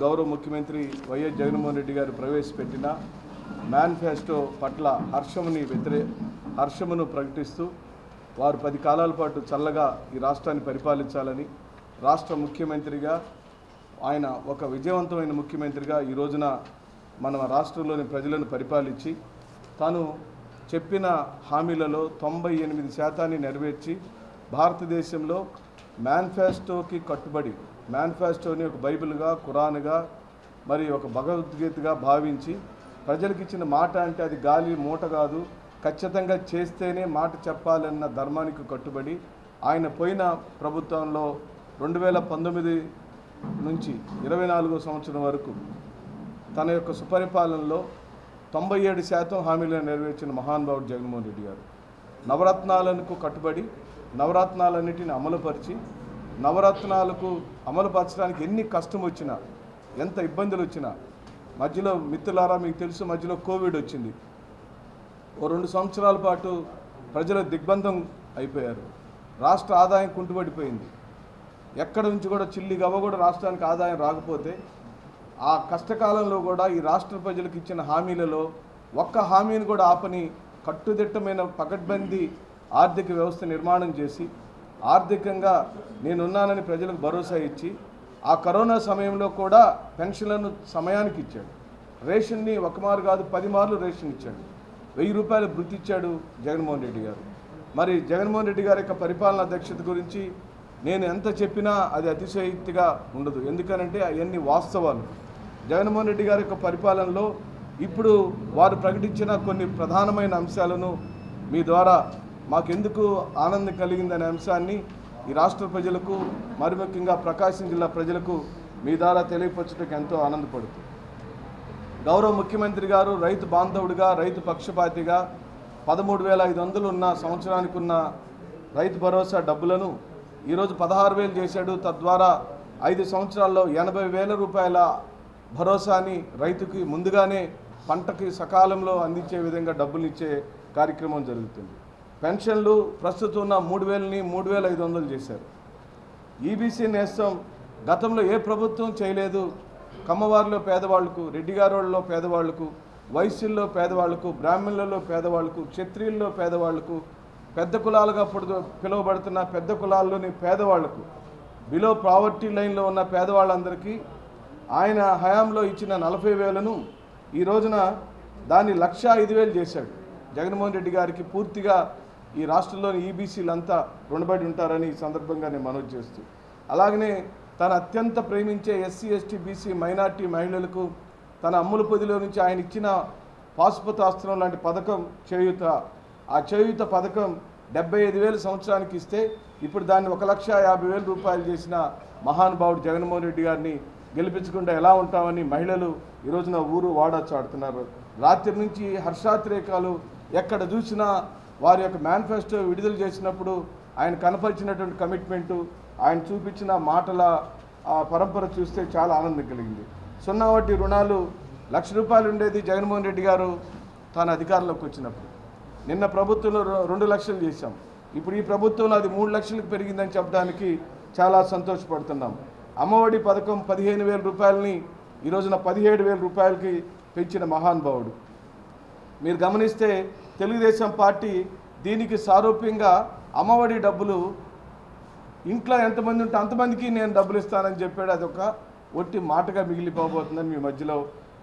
గౌరవ ముఖ్యమంత్రి వైఎస్ జగన్మోహన్ రెడ్డి గారు ప్రవేశపెట్టిన మేనిఫెస్టో పట్ల హర్షముని వ్యతిరే హర్షమును ప్రకటిస్తూ వారు పది కాలాల పాటు చల్లగా ఈ రాష్ట్రాన్ని పరిపాలించాలని రాష్ట్ర ముఖ్యమంత్రిగా ఆయన ఒక విజయవంతమైన ముఖ్యమంత్రిగా ఈ రోజున మన రాష్ట్రంలోని ప్రజలను పరిపాలించి తాను చెప్పిన హామీలలో తొంభై ఎనిమిది శాతాన్ని నెరవేర్చి భారతదేశంలో మేనిఫెస్టోకి కట్టుబడి మేనిఫెస్టోని ఒక బైబిల్గా ఖురాన్గా మరి ఒక భగవద్గీతగా భావించి ప్రజలకు ఇచ్చిన మాట అంటే అది గాలి మూట కాదు. ఖచ్చితంగా చేస్తేనే మాట చెప్పాలన్న ధర్మానికి కట్టుబడి ఆయన పోయిన ప్రభుత్వంలో రెండు వేల పంతొమ్మిది నుంచి ఇరవై నాలుగో సంవత్సరం వరకు తన యొక్క సుపరిపాలనలో తొంభై ఏడు శాతం హామీలను నెరవేర్చిన మహానుభావుడు జగన్మోహన్ రెడ్డి గారు. నవరత్నాలకు కట్టుబడి నవరత్నాలన్నిటిని అమలుపరిచి నవరత్నాలకు అమలుపరచడానికి ఎన్ని కష్టం వచ్చినా ఎంత ఇబ్బందులు వచ్చినా మధ్యలో మిత్రులారా మీకు తెలుసు మధ్యలో కోవిడ్ వచ్చింది. ఓ రెండు సంవత్సరాల పాటు ప్రజలు దిగ్బంధం అయిపోయారు. రాష్ట్ర ఆదాయం కుంటుపడిపోయింది ఎక్కడి నుంచి కూడా చిల్లి గవ్వ కూడా రాష్ట్రానికి ఆదాయం రాకపోతే ఆ కష్టకాలంలో కూడా ఈ రాష్ట్ర ప్రజలకు ఇచ్చిన హామీలలో ఒక్క హామీని కూడా ఆపని కట్టుదిట్టమైన పకడ్బందీ ఆర్థిక వ్యవస్థ నిర్మాణం చేసి ఆర్థికంగా నేనున్నానని ప్రజలకు భరోసా ఇచ్చి ఆ కరోనా సమయంలో కూడా పెన్షన్లను సమయానికి ఇచ్చాడు. రేషన్ని ఒక మారు కాదు పది మార్లు రేషన్ ఇచ్చాడు. వెయ్యి రూపాయలు వృత్తి ఇచ్చాడు జగన్మోహన్ రెడ్డి గారు. మరి జగన్మోహన్ రెడ్డి గారి యొక్క పరిపాలనా దక్షత గురించి నేను ఎంత చెప్పినా అది అతిశయోక్తిగా ఉండదు. ఎందుకనంటే అవన్నీ వాస్తవాలు. జగన్మోహన్ రెడ్డి గారి యొక్క పరిపాలనలో ఇప్పుడు వారు ప్రకటించిన కొన్ని ప్రధానమైన అంశాలను మీ ద్వారా మాకెందుకు ఆనందం కలిగిందనే అంశాన్ని ఈ రాష్ట్ర ప్రజలకు మరి ముఖ్యంగా ప్రకాశం జిల్లా ప్రజలకు మీ ద్వారా తెలియపరచడానికి ఎంతో ఆనందపడుతుంది గౌరవ ముఖ్యమంత్రి గారు రైతు బాంధవుడిగా రైతు పక్షపాతిగా పదమూడు వేల ఐదు వందలు ఉన్న సంవత్సరానికి ఉన్న రైతు భరోసా డబ్బులను ఈరోజు పదహారు వేలు చేశాడు. తద్వారా ఐదు సంవత్సరాల్లో ఎనభై వేల రూపాయల భరోసాని రైతుకి ముందుగానే పంటకి సకాలంలో అందించే విధంగా డబ్బులు ఇచ్చే కార్యక్రమం జరుగుతుంది. పెన్షన్లు ప్రస్తుతం ఉన్న మూడు వేలని మూడు వేల ఐదు వందలు చేశారు. ఈబీసీ నేస్తం గతంలో ఏ ప్రభుత్వం చేయలేదు. కమ్మవారిలో పేదవాళ్ళకు రెడ్డి గారోళ్ళలో పేదవాళ్ళకు వైశ్యుల్లో పేదవాళ్ళకు బ్రాహ్మణులలో పేదవాళ్ళకు క్షత్రియుల్లో పేదవాళ్ళకు పెద్ద కులాలుగా పుడు పిలువబడుతున్న పెద్ద కులాల్లోని పేదవాళ్ళకు బిలో ప్రావర్టీ లైన్లో ఉన్న పేదవాళ్ళందరికీ ఆయన హయాంలో ఇచ్చిన నలభై వేలను ఈ రోజున దాన్ని లక్ష ఐదు వేలు చేశాడు. జగన్మోహన్ రెడ్డి గారికి పూర్తిగా ఈ రాష్ట్రంలోని ఈబీసీలంతా రుణపడి ఉంటారని ఈ సందర్భంగా నేను మనవి చేస్తూ అలాగనే తను అత్యంత ప్రేమించే ఎస్సీ ఎస్టీ బీసీ మైనార్టీ మహిళలకు తన అమ్ముల పొదిలో నుంచి ఆయన ఇచ్చిన పాశుపతాస్త్రం లాంటి పథకం చేయుత ఆ చేయుత పథకం డెబ్బై ఐదు వేలు సంవత్సరానికి ఇస్తే ఇప్పుడు దాన్ని ఒక లక్ష యాభై వేల రూపాయలు చేసిన మహానుభావుడు జగన్మోహన్ రెడ్డి గారిని గెలిపించకుండా ఎలా ఉంటామని మహిళలు ఈ రోజున ఊరు వాడ చాడుతున్నారు రాత్రి నుంచి హర్షాతిరేకాలు ఎక్కడ చూసినా వారి యొక్క మేనిఫెస్టో విడుదల చేసినప్పుడు ఆయన కనపరిచినటువంటి కమిట్మెంటు ఆయన చూపించిన మాటల పరంపర చూస్తే చాలా ఆనందం కలిగింది. సున్నా వడ్డీ రుణాలు లక్ష రూపాయలు ఉండేది జగన్మోహన్ రెడ్డి గారు తాను అధికారంలోకి వచ్చినప్పుడు. నిన్న ప్రభుత్వంలో రెండు లక్షలు చేశాం. ఇప్పుడు ఈ ప్రభుత్వంలో అది మూడు లక్షలకు పెరిగిందని చెప్పడానికి చాలా సంతోషపడుతున్నాం. అమ్మఒడి పథకం పదిహేను వేల రూపాయలని ఈ రోజున పదిహేడు వేల రూపాయలకి పెంచిన మహానుభావుడు. మీరు గమనిస్తే తెలుగుదేశం పార్టీ దీనికి సారూప్యంగా అమ్మఒడి డబ్బులు ఇంట్లో ఎంతమంది ఉంటే అంతమందికి నేను డబ్బులు ఇస్తానని చెప్పాడు. అదొక ఒట్టి మాటగా మిగిలిపోబోతుందని మీ మధ్యలో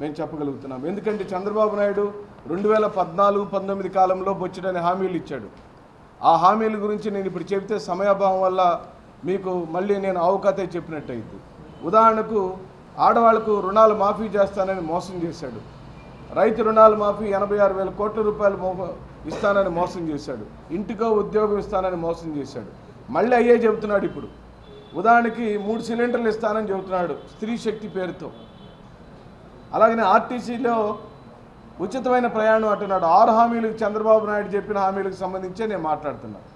మేము చెప్పగలుగుతున్నాం. ఎందుకంటే చంద్రబాబు నాయుడు రెండు వేల పద్నాలుగు పంతొమ్మిది కాలంలో బొచ్చుడని హామీలు ఇచ్చాడు. ఆ హామీల గురించి నేను ఇప్పుడు చెబితే సమయాభావం వల్ల మీకు మళ్ళీ నేను అవకతే చెప్పినట్టయింది. ఉదాహరణకు ఆడవాళ్ళకు రుణాలు మాఫీ చేస్తానని మోసం చేశాడు. రైతు రుణాలు మాఫీ ఎనభై ఆరు వేల కోట్ల రూపాయలు మో ఇస్తానని మోసం చేశాడు. ఇంటికో ఉద్యోగం ఇస్తానని మోసం చేశాడు. మళ్ళీ అయ్యే చెబుతున్నాడు ఇప్పుడు. ఉదాహరణకి మూడు సిలిండర్లు ఇస్తానని చెబుతున్నాడు స్త్రీ శక్తి పేరుతో. అలాగనే ఆర్టీసీలో ఉచితమైన ప్రయాణం అంటున్నాడు. ఆరు హామీలకు చంద్రబాబు నాయుడు చెప్పిన హామీలకు సంబంధించే నేను మాట్లాడుతున్నాను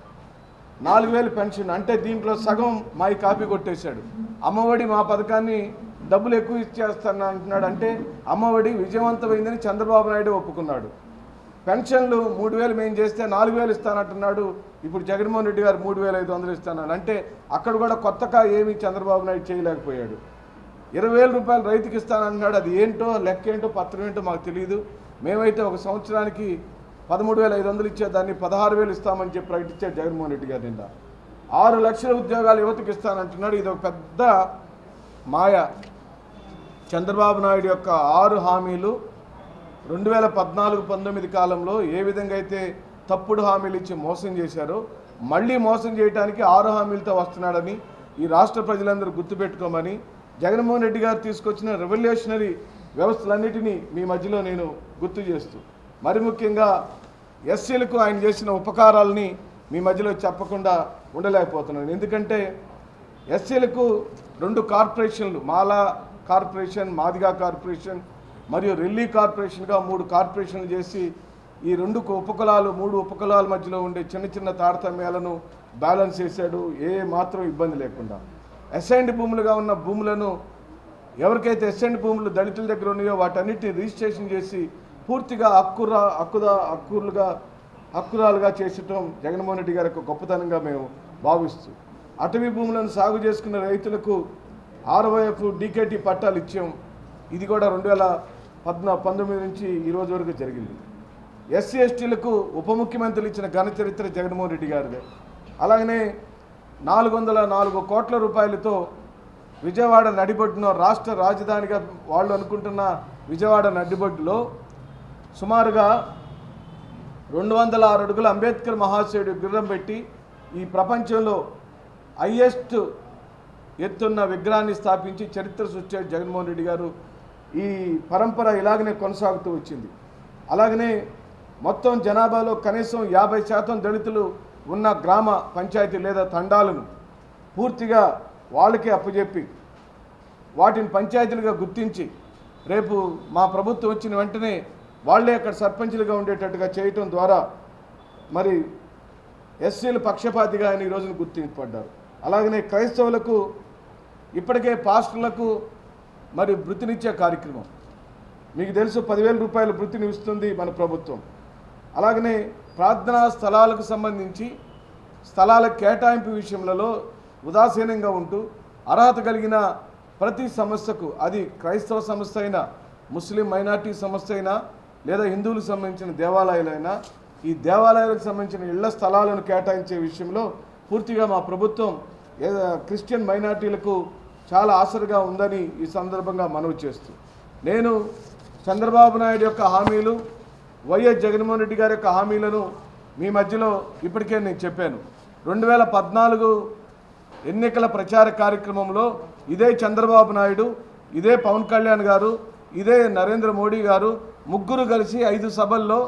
నాలుగు వేలు పెన్షన్ అంటే దీంట్లో సగం మాయి కాపీ కొట్టేశాడు. అమ్మఒడి మా పథకాన్ని డబ్బులు ఎక్కువ ఇచ్చేస్తాను అంటున్నాడు. అంటే అమ్మఒడి విజయవంతమైందని చంద్రబాబు నాయుడు ఒప్పుకున్నాడు. పెన్షన్లు మూడు వేలు మేము చేస్తే నాలుగు వేలు ఇస్తానంటున్నాడు. ఇప్పుడు జగన్మోహన్ రెడ్డి గారు మూడు వేల ఐదు వందలు ఇస్తానన్నాడు. అంటే అక్కడ కూడా కొత్తగా ఏమీ చంద్రబాబు నాయుడు చేయలేకపోయాడు. ఇరవై వేల రూపాయలు రైతుకి ఇస్తానంటున్నాడు అది ఏంటో లెక్క ఏంటో పత్రం ఏంటో మాకు తెలియదు మేమైతే ఒక సంవత్సరానికి పదమూడు వేల ఐదు వందలు ఇచ్చేదాన్ని పదహారు వేలు ఇస్తామని చెప్పి ప్రకటించాడు జగన్మోహన్ రెడ్డి గారు నిన్న ఆరు లక్షల ఉద్యోగాలు యువతకి ఇస్తానంటున్నాడు. ఇది ఒక పెద్ద మాయ. చంద్రబాబు నాయుడు యొక్క ఆరు హామీలు రెండు వేల పద్నాలుగు పంతొమ్మిది కాలంలో ఏ విధంగా అయితే తప్పుడు హామీలు ఇచ్చి మోసం చేశారో మళ్ళీ మోసం చేయడానికి ఆరు హామీలతో వస్తున్నాడని ఈ రాష్ట్ర ప్రజలందరూ గుర్తుపెట్టుకోమని జగన్మోహన్ రెడ్డి గారు తీసుకొచ్చిన రెవల్యూషనరీ వ్యవస్థలన్నిటినీ మీ మధ్యలో నేను గుర్తు చేస్తూ మరి ముఖ్యంగా ఎస్సీలకు ఆయన చేసిన ఉపకారాలని మీ మధ్యలో చెప్పకుండా ఉండలేకపోతున్నాను. ఎందుకంటే ఎస్సీలకు రెండు కార్పొరేషన్లు మాలా కార్పొరేషన్ మాదిగా కార్పొరేషన్ మరియు రెల్లీ కార్పొరేషన్గా మూడు కార్పొరేషన్లు చేసి ఈ రెండు ఉపకులాలు మూడు ఉపకులాల మధ్యలో ఉండే చిన్న చిన్న తారతమ్యాలను బ్యాలెన్స్ చేశాడు. ఏ మాత్రం ఇబ్బంది లేకుండా. అసైన్డ్ భూములుగా ఉన్న భూములను ఎవరికైతే అసైన్డ్ భూములు దళితుల దగ్గర ఉన్నాయో వాటన్నిటిని రిజిస్ట్రేషన్ చేసి పూర్తిగా హక్కురా హక్కుదా హక్కులుగా హక్కురాలుగా చేసటం జగన్మోహన్ రెడ్డి గారి యొక్క గొప్పతనంగా మేము భావిస్తూ అటవీ భూములను సాగు చేసుకున్న రైతులకు ఆర్వైఎఫ్ డీకేటీ పట్టాలు ఇచ్చాం. ఇది కూడా రెండు వేల పద్నా పంతొమ్మిది నుంచి ఈరోజు వరకు జరిగింది. ఎస్సీ ఎస్టీలకు ఉప ముఖ్యమంత్రులు ఇచ్చిన ఘన చరిత్ర జగన్మోహన్ రెడ్డి గారిదే. అలాగనే నాలుగు వందల నాలుగు కోట్ల రూపాయలతో విజయవాడ నడిబొడ్డున రాష్ట్ర రాజధానిగా వాళ్ళు అనుకుంటున్న విజయవాడ నడిబొడ్డులో సుమారుగా రెండు వందల ఆరు అడుగుల అంబేద్కర్ మహాశయుడు విగ్రహం పెట్టి ఈ ప్రపంచంలో హయ్యెస్ట్ ఎత్తున్న విగ్రహాన్ని స్థాపించి చరిత్ర సృష్టించాడు జగన్మోహన్ రెడ్డి గారు ఈ పరంపర ఇలాగనే కొనసాగుతూ వచ్చింది. అలాగనే మొత్తం జనాభాలో కనీసం యాభై శాతం దళితులు ఉన్న గ్రామ పంచాయతీ లేదా తండాలను పూర్తిగా వాళ్ళకే అప్పచెప్పి వాటిని పంచాయతీలుగా గుర్తించి రేపు మా ప్రభుత్వం వచ్చిన వెంటనే వాళ్ళే అక్కడ సర్పంచులుగా ఉండేటట్టుగా చేయటం ద్వారా మరి ఎస్సీలు పక్షపాతిగా ఆయన ఈ రోజున గుర్తింపబడ్డారు. అలాగనే క్రైస్తవులకు ఇప్పటికే పాస్టర్లకు మరి వృత్తినిచ్చే కార్యక్రమం. మీకు తెలుసు పదివేల రూపాయల వృత్తిని ఇస్తుంది మన ప్రభుత్వం. అలాగనే ప్రార్థనా స్థలాలకు సంబంధించి స్థలాల కేటాయింపు విషయంలో ఉదాసీనంగా ఉంటూ అర్హత కలిగిన ప్రతి సంస్థకు అది క్రైస్తవ సంస్థ అయినా ముస్లిం మైనార్టీ సంస్థ అయినా లేదా హిందువులకు సంబంధించిన దేవాలయాలైనా ఈ దేవాలయాలకు సంబంధించిన ఇళ్ళ స్థలాలను కేటాయించే విషయంలో పూర్తిగా మా ప్రభుత్వం క్రిస్టియన్ మైనార్టీలకు చాలా ఆసరగా ఉందని ఈ సందర్భంగా మనవి చేస్తూ. నేను చంద్రబాబు నాయుడు యొక్క హామీలు వైఎస్ జగన్మోహన్ రెడ్డి గారి యొక్క హామీలను మీ మధ్యలో ఇప్పటికే నేను చెప్పాను. రెండు వేల పద్నాలుగు ఎన్నికల ప్రచార కార్యక్రమంలో ఇదే చంద్రబాబు నాయుడు ఇదే పవన్ కళ్యాణ్ గారు ఇదే నరేంద్ర మోడీ గారు ముగ్గురు కలిసి ఐదు సభల్లో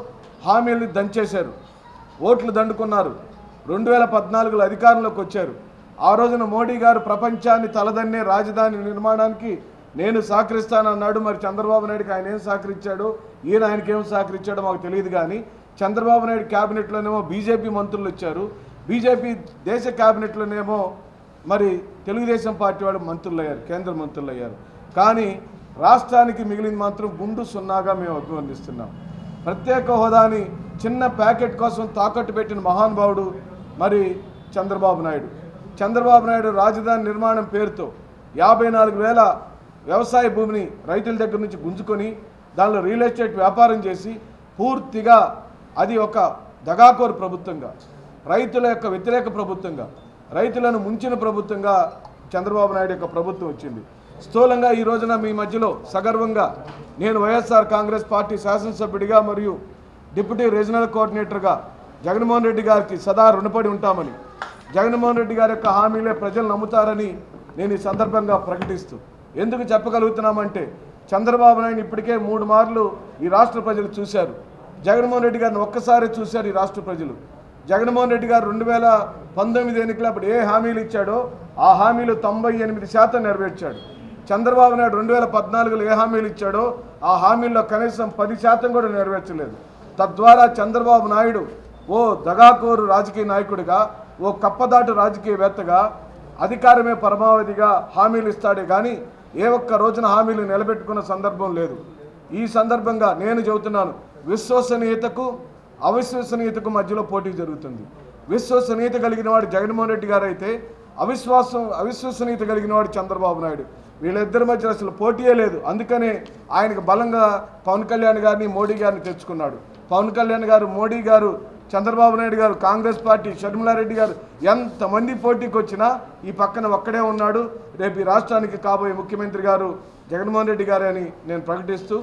హామీలు దంచేశారు. ఓట్లు దండుకున్నారు. రెండు వేల పద్నాలుగులో అధికారంలోకి వచ్చారు. ఆ రోజున మోడీ గారు ప్రపంచాన్ని తలదన్నే రాజధాని నిర్మాణానికి నేను సహకరిస్తానన్నాడు. మరి చంద్రబాబు నాయుడుకి ఆయన ఏం సహకరించాడు? ఈయన ఆయనకి ఏం సహకరించాడో మాకు తెలియదు కానీ చంద్రబాబు నాయుడు క్యాబినెట్లోనేమో బీజేపీ మంత్రులు వచ్చారు. బీజేపీ దేశ క్యాబినెట్లోనేమో మరి తెలుగుదేశం పార్టీ వాళ్ళు మంత్రులు అయ్యారు కేంద్ర మంత్రులు అయ్యారు. కానీ రాష్ట్రానికి మిగిలింది మాత్రం గుండు సున్నాగా మేము అభివర్ణిస్తున్నాం. ప్రత్యేక హోదాని చిన్న ప్యాకెట్ కోసం తాకట్టు పెట్టిన మహానుభావుడు మరి చంద్రబాబు నాయుడు. చంద్రబాబు నాయుడు రాజధాని నిర్మాణం పేరుతో యాభై నాలుగు వేల వ్యవసాయ భూమిని రైతుల దగ్గర నుంచి గుంజుకొని దానిలో రియల్ ఎస్టేట్ వ్యాపారం చేసి పూర్తిగా అది ఒక దగాకోరు ప్రభుత్వంగా రైతుల యొక్క వ్యతిరేక ప్రభుత్వంగా రైతులను ముంచిన ప్రభుత్వంగా చంద్రబాబు నాయుడు యొక్క ప్రభుత్వం వచ్చింది. స్థూలంగా ఈ రోజున మీ మధ్యలో సగర్వంగా నేను వైఎస్ఆర్ కాంగ్రెస్ పార్టీ శాసనసభ్యుడిగా మరియు డిప్యూటీ రీజనల్ కోఆర్డినేటర్గా జగన్మోహన్ రెడ్డి గారికి సదా రుణపడి ఉంటామని జగన్మోహన్ రెడ్డి గారి యొక్క హామీలే ప్రజలు నమ్ముతారని నేను ఈ సందర్భంగా ప్రకటిస్తూ ఎందుకు చెప్పగలుగుతున్నామంటే చంద్రబాబు నాయుడు ఇప్పటికే మూడు మార్లు ఈ రాష్ట్ర ప్రజలు చూశారు. జగన్మోహన్ రెడ్డి గారిని ఒక్కసారి చూశారు ఈ రాష్ట్ర ప్రజలు. జగన్మోహన్ రెడ్డి గారు రెండు వేల పంతొమ్మిది ఎన్నికలప్పుడు ఏ హామీలు ఇచ్చాడో ఆ హామీలు తొంభై ఎనిమిది శాతం నెరవేర్చాడు. చంద్రబాబు నాయుడు రెండు వేల పద్నాలుగులో ఏ హామీలు ఇచ్చాడో ఆ హామీల్లో కనీసం పది శాతం కూడా నెరవేర్చలేదు. తద్వారా చంద్రబాబు నాయుడు ఓ దగాకోరు రాజకీయ నాయకుడిగా ఓ కప్పదాటు రాజకీయవేత్తగా అధికారమే పరమావధిగా హామీలు ఇస్తాడే కానీ ఏ ఒక్క రోజున హామీలు నిలబెట్టుకున్న సందర్భం లేదు. ఈ సందర్భంగా నేను చెబుతున్నాను విశ్వసనీయతకు అవిశ్వసనీయతకు మధ్యలో పోటీ జరుగుతుంది. విశ్వసనీయత కలిగిన వాడు జగన్మోహన్ రెడ్డి గారు అయితే అవిశ్వాసం అవిశ్వసనీయత కలిగిన వాడు చంద్రబాబు నాయుడు. వీళ్ళిద్దరి మధ్య అసలు పోటీయే లేదు. అందుకనే ఆయనకు బలంగా పవన్ కళ్యాణ్ గారిని మోడీ గారిని తెచ్చుకున్నాడు. పవన్ కళ్యాణ్ గారు మోడీ గారు చంద్రబాబు నాయుడు గారు కాంగ్రెస్ పార్టీ షర్మిలారెడ్డి గారు ఎంతమంది పోటీకి వచ్చినా ఈ పక్కన ఒక్కడే ఉన్నాడు. రేపు ఈ రాష్ట్రానికి కాబోయే ముఖ్యమంత్రి గారు జగన్మోహన్ రెడ్డి గారే అని నేను ప్రకటిస్తూ